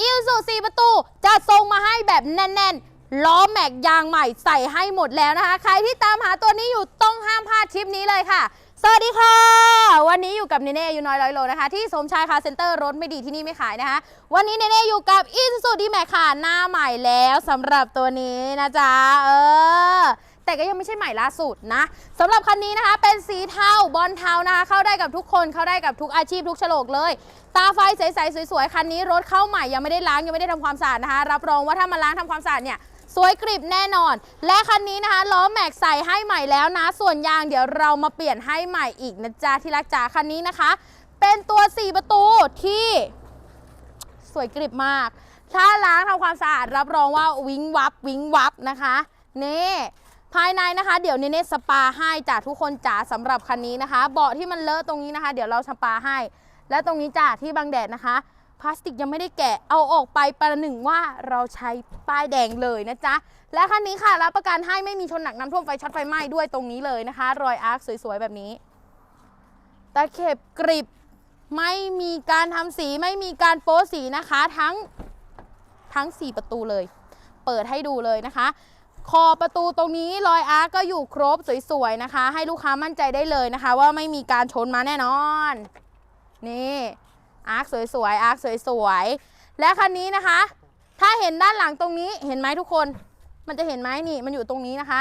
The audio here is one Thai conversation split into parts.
อิลซู4ประตูจะส่งมาให้แบบแน่นๆ ล้อแม็กยางใหม่ใส่ให้หมดแล้วนะคะ ใครที่ตามหาตัวนี้อยู่ต้องห้ามพลาดทริปนี้เลยค่ะ สวัสดีค่ะ วันนี้อยู่กับเนเน่อายูน้อยร้อยโลนะคะ ที่สมชายคาเซ็นเตอร์รถไม่ดีที่นี่ไม่ขายนะคะ วันนี้เนเน่อยู่กับอิซูซูดีแม็กค่ะหน้าใหม่แล้วสำหรับตัวนี้นะจ๊ะเออ แต่ก็ยังไม่ใช่ใหม่ล่าสุดนะสำหรับคันนี้นะคะ เป็นสีเทาบอลเทานะคะ เข้าได้กับทุกคนเข้าได้กับทุกอาชีพทุกโฉลกเลย ตาไฟใสๆสวยๆคันนี้รถเข้าใหม่ยังไม่ได้ล้างยังไม่ได้ทำความสะอาดนะคะ รับรองว่าถ้ามาล้างทำความสะอาดเนี่ยสวยกริบแน่นอน และคันนี้นะคะล้อแม็กใส่ให้ใหม่แล้วนะ ส่วนยางเดี๋ยวเรามาเปลี่ยนให้ใหม่อีกนะจ๊ะที่รักจ๋าคันนี้นะคะ เป็นตัว 4 ประตูที่ สวยกริบมาก ถ้าล้างทำความสะอาดรับรองว่าวิ้งวับวิ้งวับนะคะนี่ ภายในนะคะ เดี๋ยวเนเน่สปาให้จ้ะทุกคนจ๋าสำหรับคันนี้นะคะ เบาะที่มันเลอะตรงนี้นะคะ เดี๋ยวเราสปาให้ และตรงนี้จ้ะที่บังแดดนะคะ พลาสติกยังไม่ได้แกะเอาออกไปประหนึ่งว่าเราใช้ป้ายแดงเลยนะจ๊ะและคันนี้ค่ะรับประกันให้ไม่มีชนหนักน้ำท่วมไฟช็อตไฟไหม้ด้วยตรงนี้เลยนะคะ รอยอาร์คสวยๆแบบนี้ตะเข็บกริบไม่มีการทำสีไม่มีการโป๊สีนะคะทั้งทั้ง 4 ประตูเลย เปิดให้ดูเลยนะคะ คอประตูตรงนี้รอยอาร์ก็อยู่ครบสวยๆนะคะ ให้ลูกค้ามั่นใจได้เลยนะคะ ว่าไม่มีการชนมาแน่นอน นี่อาร์คสวยๆอาร์คสวยๆและคันนี้นะคะ ถ้าเห็นด้านหลังตรงนี้เห็นไหมทุกคน มันจะเห็นไหมนี่มันอยู่ตรงนี้นะคะ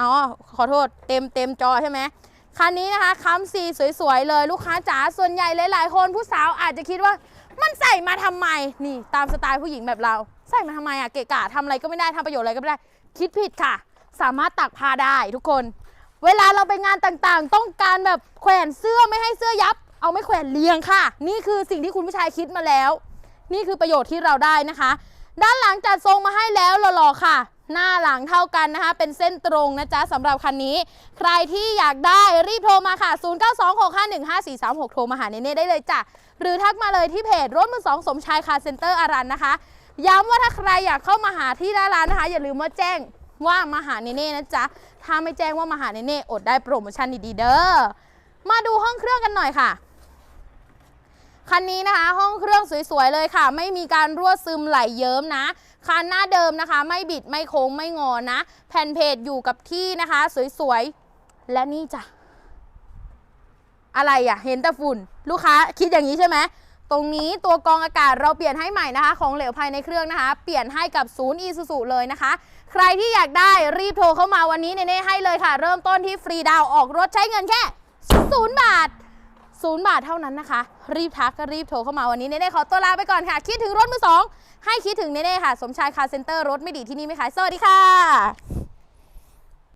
อ๋อขอโทษเต็มเต็มจอใช่ไหมคันนี้นะคะค้ำสีสวยๆเลยลูกค้าจ๋าส่วนใหญ่หลายๆ คนผู้สาวอาจจะคิดว่า มันใส่มาทำไมนี่ ตามสไตล์ผู้หญิงแบบเรา ใส่มาทำไมอะเกะกะทำอะไรก็ไม่ได้ทำประโยชน์อะไรก็ไม่ได้ คิดผิดค่ะ สามารถตักผ้าได้ทุกคน เวลาเราไปงานต่างๆ ต้องการแบบแขวนเสื้อไม่ให้เสื้อยับ เอาไม่แขวนเรียงค่ะ นี่คือสิ่งที่คุณผู้ชายคิดมาแล้ว นี่คือประโยชน์ที่เราได้นะคะ ด้านหลังจัดทรงมาให้แล้วหล่อๆค่ะ หน้าหลังเท่ากันนะคะ เป็นเส้นตรงนะจ๊ะสำหรับคันนี้ ใครที่อยากได้รีบโทรมาค่ะ 0926515436 โทรมาหาเนเน่ได้เลยจ้ะหรือทักมาเลยที่เพจรถมือสองสมชายคาเซ็นเตอร์อารันนะคะ ย้ำว่าถ้าใครอยากเข้ามาหาที่ร้านนะคะ อย่าลืมว่าแจ้งว่ามาหาเนเน่นะจ๊ะ ถ้าไม่แจ้งว่ามาหาเนเน่อดได้โปรโมชั่นดีๆเด้อ มาดูห้องเครื่องกันหน่อยค่ะ คันนี้นะคะ ห้องเครื่องสวยๆเลยค่ะ ไม่มีการรั่วซึมไหลเยิ้มนะ คันหน้าเดิมนะคะ ไม่บิดไม่โค้งไม่งอนะ แผ่นเพจอยู่กับที่นะคะ สวยๆ และนี่จ้ะ อะไรอะ่ะ เห็นแต่ฝุ่น ลูกค้าคิดอย่างนี้ใช่ไหม ตรงนี้ตัวกรองอากาศเราเปลี่ยนให้ใหม่นะคะ ของเหลวภายในเครื่องนะคะ เปลี่ยนให้กับศูนย์อีซูซูเลยนะคะ ใครที่อยากได้รีบโทรเข้ามาวันนี้เน่ให้เลยค่ะ เริ่มต้นที่ฟรีดาวออกรถใช้เงินแค่ศูนย์บาทศูนย์บาทเท่านั้นนะคะ รีบทักก็รีบโทรเข้ามาวันนี้เน่ๆขอตัวลาไปก่อนค่ะ คิดถึงรถมือสองให้คิดถึงเน่ๆค่ะ สมชายคาเซ็นเตอร์รถไม่ดีที่นี่ไม่ขายสวัสดีค่ะ